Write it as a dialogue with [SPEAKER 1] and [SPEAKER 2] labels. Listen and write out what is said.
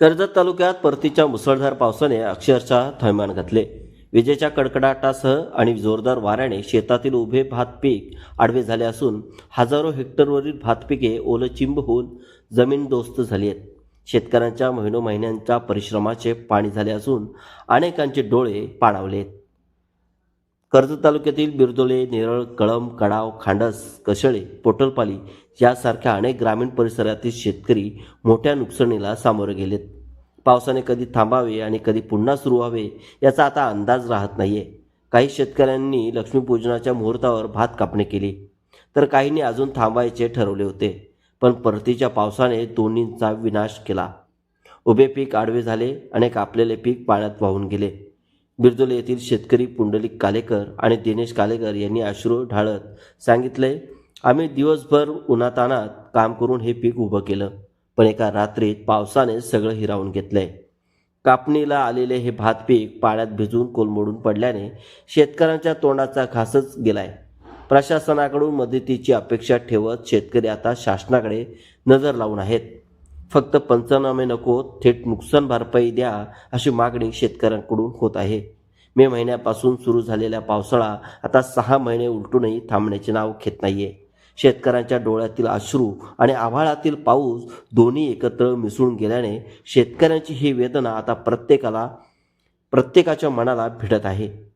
[SPEAKER 1] कर्जत तालुक्यात परतीच्या मुसळधार पावसाने अक्षरशः थैमान घातले. विजेच्या कडकडाटासह आणि जोरदार वाऱ्याने शेतातील उभे भात पीक आडवे झाले असून हजारो हेक्टरवरील भात पिके ओलचिंब होऊन जमीनदोस्त झाली आहेत. शेतकऱ्यांच्या महिनो महिन्यांच्या परिश्रमाचे पाणी झाले असून अनेकांचे डोळे पाणावले कर्जत तालुक्यातील बिरदोले नेरळ कळंब कडाव खांडस कशळे पोटलपाली यासारख्या अनेक ग्रामीण परिसरातील शेतकरी मोठ्या नुकसानीला सामोरे गेलेत. पावसाने कधी थांबावे आणि कधी पुन्हा सुरू व्हावे याचा आता अंदाज राहत नाही आहे काही शेतकऱ्यांनी लक्ष्मीपूजनाच्या मुहूर्तावर भात कापणी केली. तर काहींनी अजून थांबायचे ठरवले होते पण परतीच्या पावसाने दोन्हींचा विनाश केला. उभे पीक आडवे झाले आणि कापलेले पीक पाण्यात वाहून गेले. बिरदोले येथील शेतकरी पुंडलिक कालेकर आणि दिनेश कालेकर यांनी अश्रू ढाळत सांगितले आम्ही दिवसभर उन्हातानात काम करून हे पीक उभं केलं पण एका रात्रीत पावसाने सगळं हिरावून घेतलंय. कापणीला आलेले हे भात पीक पाण्यात भिजून कोलमडून पडल्याने शेतकऱ्यांच्या तोंडाचा घासच गेलाय. प्रशासनाकडून मदतीची अपेक्षा ठेवत शेतकरी आता शासनाकडे नजर लावून आहेत. फक्त पंचनामे नको थेट नुकसान भरपाई द्या अशी मागणी शेतकऱ्यांकडून होत आहे. मे महिन्यापासून सुरू झालेला पावसाळा आता सहा महिने उलटूनही थांबण्याचे नाव घेत नाहीये. शेतकऱ्यांच्या डोळ्यातील अश्रू आणि आभाळातील पाऊस दोन्ही एकत्र मिसळून गेल्याने शेतकऱ्यांची ही वेदना आता प्रत्येकाला प्रत्येकाच्या मनाला भिडत आहे.